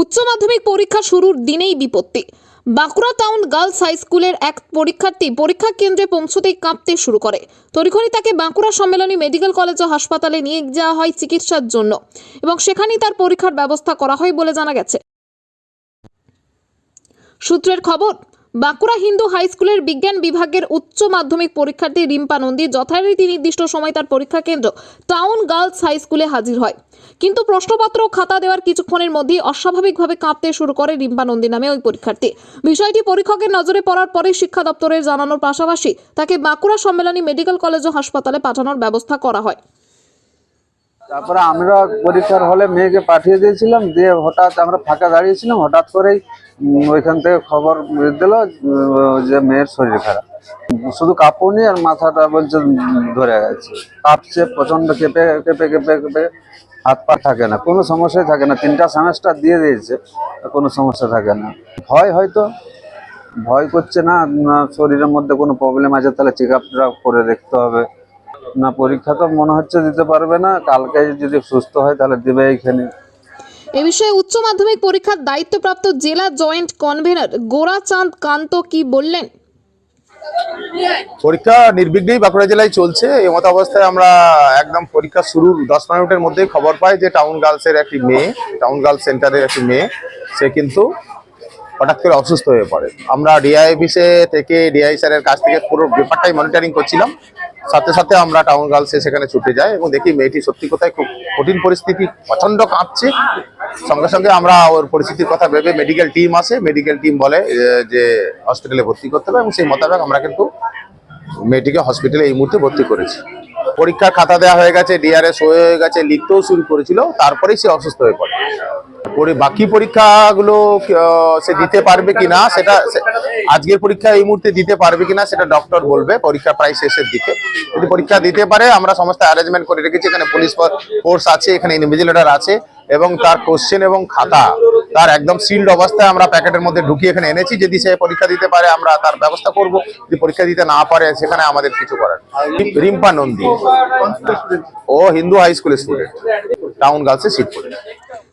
উচ্চ মাধ্যমিক পরীক্ষা শুরুর দিনেই বিপত্তি। বাঁকুড়া টাউন গার্লস হাই স্কুলের এক পরীক্ষার্থী পরীক্ষা কেন্দ্রে পৌঁছতেই কাঁপতে শুরু করে। তড়িঘড়ি তাকে বাঁকুড়া সম্মেলনী মেডিকেল কলেজ ও হাসপাতালে নিয়ে যাওয়া হয় চিকিৎসার জন্য এবং সেখানেই তার পরীক্ষার ব্যবস্থা করা হয় বলে জানা গেছে। সূত্রের খবর বাঁকুড়া হিন্দু হাই স্কুলের বিজ্ঞান বিভাগের উচ্চ মাধ্যমিক পরীক্ষার্থী রিম্পা নন্দী যথারীতি নির্দিষ্ট সময় তার পরীক্ষা কেন্দ্র টাউন গার্লস হাই স্কুলে হাজির হয়। কিন্তু প্রশ্নপত্র খাতা দেওয়ার কিছুক্ষণের মধ্যেই অস্বাভাবিকভাবে কাঁপতে শুরু করে রিম্পা নন্দী নামে ওই পরীক্ষার্থী। বিষয়টি পরীক্ষকের নজরে পড়ার পরে শিক্ষা দপ্তরের জানানোর পাশাপাশি তাকে বাঁকুড়া সম্মেলনী মেডিকেল কলেজ ও হাসপাতালে পাঠানোর ব্যবস্থা করা হয়। তারপরে আমরা পরীক্ষার হলে মেয়েকে পাঠিয়ে দিয়েছিলাম, দিয়ে হঠাৎ আমরা ফাঁকা দাঁড়িয়েছিলাম, হঠাৎ করেই ওইখান থেকে খবর দিল যে মেয়ের শরীর খারাপ। শুধু কাঁপুনি আর মাথাটা বলছে ধরে গেছে। কাঁপছে প্রচণ্ড কেঁপে কেঁপে কেঁপে কেঁপে, হাত পা থাকে না, কোনো সমস্যাই থাকে না, তিনটা সেমেস্টার দিয়ে দিয়েছে কোনো সমস্যা থাকে না। ভয় হয়তো, ভয় করছে না শরীরের মধ্যে কোনো প্রবলেম আছে, তাহলে চেক আপটা করে দেখতে হবে। না পরীক্ষা তো মনে হচ্ছে দিতে পারবে না। কালকে যদি সুস্থ হয় তাহলে দেবে এইখানে। এ বিষয়ে উচ্চ মাধ্যমিক পরীক্ষার দায়িত্বপ্রাপ্ত জেলা জয়েন্ট কনভেনর গোরাচাঁদ কান্ত কি বললেন? পরীক্ষা নির্বিঘ্নেই বাঁকুড়া জেলায় চলছে। এই মতো অবস্থায় আমরা একদম পরীক্ষা শুরুর দশ মিনিটের মধ্যে খবর পাই যে টাউন গার্লসের একটি মেয়ে টাউন গার্লস সেন্টারের একটি মেয়ে সে কিন্তু হঠাৎ করে অসুস্থ হয়ে পড়ে। আমরা ডিআই অফিসে থেকে ডিআই স্যারের কাছ থেকে পুরো ব্যাপারটাই মনিটরিং করছিলাম। সাথে সাথে আমরা টাউন গার্লসে সেখানে ছুটে যাই এবং দেখি মেয়েটি সত্যি কথায় খুব কঠিন পরিস্থিতি প্রচণ্ড কাঁপছে। সঙ্গে সঙ্গে আমরা ওর পরিস্থিতির কথা ভেবে মেডিকেল টিম আসে। মেডিকেল টিম বলে যে হসপিটালে ভর্তি করতে হবে এবং সেই মোতাবেক আমরা কিন্তু মেয়েটিকে হসপিটালে এই মুহূর্তে ভর্তি করেছি। পরীক্ষার খাতা দেওয়া হয়ে গেছে ডিআরএস হয়ে গেছে, লিখতেও শুরু করেছিল, তারপরেই সে অসুস্থ হয়ে পড়ে। পরে, বাকি পরীক্ষাগুলো সে দিতে পারবে কিনা, সেটা আজকের পরীক্ষা এই মুহূর্তে দিতে পারবে কিনা, সেটা ডক্টর বলবে, পরীক্ষা প্রায় শেষের দিকে। যদি পরীক্ষা দিতে পারে, আমরা সমস্ত অ্যারেঞ্জমেন্ট করে রেখেছি, এখানে পুলিশ ফোর্স আছে, এখানে ইনভিজিলেটর আছে, এবং তার কোশ্চেন এবং খাতা, তার একদম সিল্ড অবস্থায় আমরা প্যাকেটের মধ্যে ঢুকিয়ে এখানে এনেছি। যদি সে পরীক্ষা দিতে পারে, আমরা তার ব্যবস্থা করব। যদি পরীক্ষা দিতে না পারে, সেখানে আমাদের কিছু করার রিম্পা নন্দী, ও হিন্দু হাই স্কুলের স্টুডেন্ট টাউন গার্লসে seat